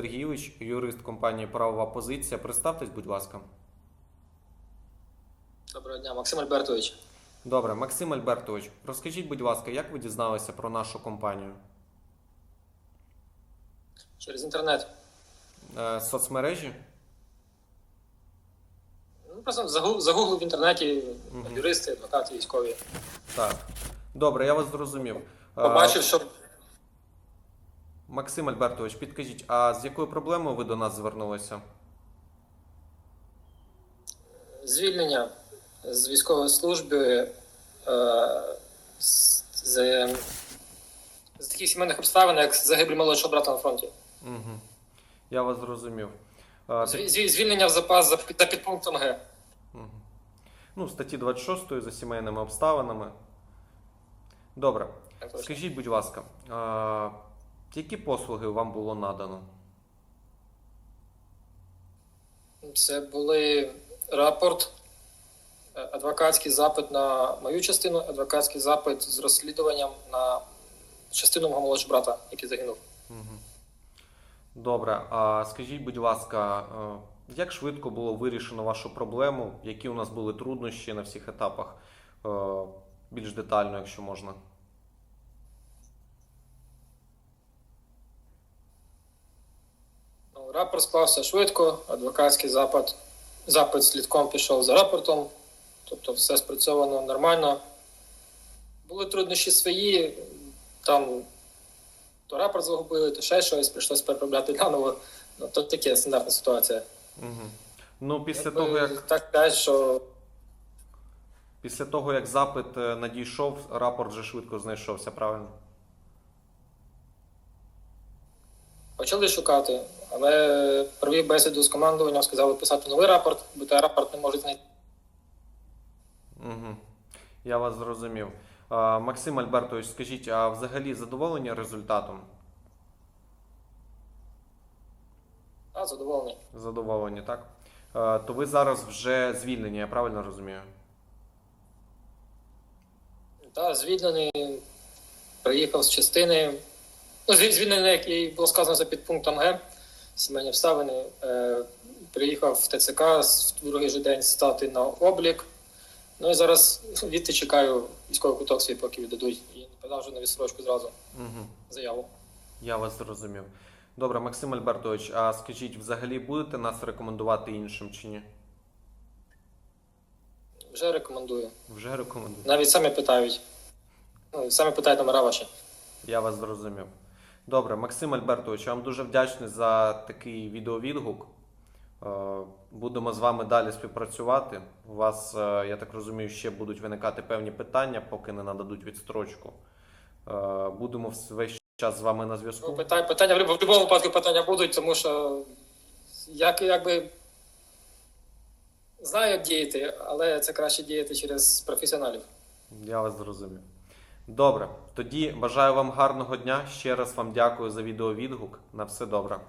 Сергійович, юрист компанії Правова позиція. Представтесь, будь ласка. Доброго дня, Максим Альбертович. Добре, Максим Альбертович, розкажіть, будь ласка, як ви дізналися про нашу компанію? Через інтернет. Е, соцмережі? Ну, просто загу- загуглив в інтернеті Мгм. юристи, адвокати, військові. Так. Добре, я вас зрозумів. Е, Побачив, що Максим Альбертович, підкажіть, а з якою проблемою ви до нас звернулися? звільнення з військової служби е, з, з, з таких сімейних обставин, як загибель молодшого брата на фронті. Угу. Я вас зрозумів. Зві- Звільнення в запас за, за підпунктом Г. Ну, статті 26 за сімейними обставинами. Добре. Скажіть, будь ласка, які послуги вам було надано? Це були рапорт, е, адвокатський запит на мою частину, адвокатський запит з розслідуванням на частину мого молодшого брата, який загинув. Добре, а скажіть, будь ласка, е, як швидко було вирішено вашу проблему? Які у нас були труднощі на всіх етапах? Е, Більш детально, якщо можна. Рапорт склався швидко, адвокатський запит, запит слідком пішов за рапортом, тобто все спрацьовано нормально. Були труднощі свої, там то рапорт загубили, то ще щось, прийшлось переробляти наново. Ну, то таке стандартна ситуація. Угу. Ну, після Якби того, як Так сказати, що після того, як запит е, надійшов, рапорт вже швидко знайшовся, правильно? почали шукати, але провів бесіду з командуванням, сказали писати новий рапорт, бо той рапорт не можуть знайти. Угу. Я вас зрозумів. А, Максим Альбертович, скажіть, а взагалі задоволені результатом? А, задоволений. Задоволені, так? А, то ви зараз вже звільнені, я правильно розумію? Та, звільнений, приїхав з частини. Ну, звільнений, як і було сказано за підпунктом Г, сімейні обставини. Е, приїхав в ТЦК в другий же день стати на облік. Ну і зараз відти чекаю військовий куток свій, поки віддадуть. І подав вже на відсрочку зразу Угу. заяву. Я вас зрозумів. Добре, Максим Альбертович, а скажіть, взагалі будете нас рекомендувати іншим чи ні? Вже рекомендую. Вже рекомендую. Навіть самі питають. Ну, самі питають номера ваші. Я вас зрозумів. Добре, Максим Альбертович, я вам дуже вдячний за такий відеовідгук. Е, Будемо з вами далі співпрацювати. У вас, е, я так розумію, ще будуть виникати певні питання, поки не нададуть відстрочку. Е, Будемо весь час з вами на Ну, зв'язку. питання, питання в будь-якому випадку питання будуть, тому що як, якби знаю, як діяти, але це краще діяти через професіоналів. Я вас зрозумів. Добре, тоді бажаю вам гарного дня. Ще раз вам дякую за відеовідгук. На все добре.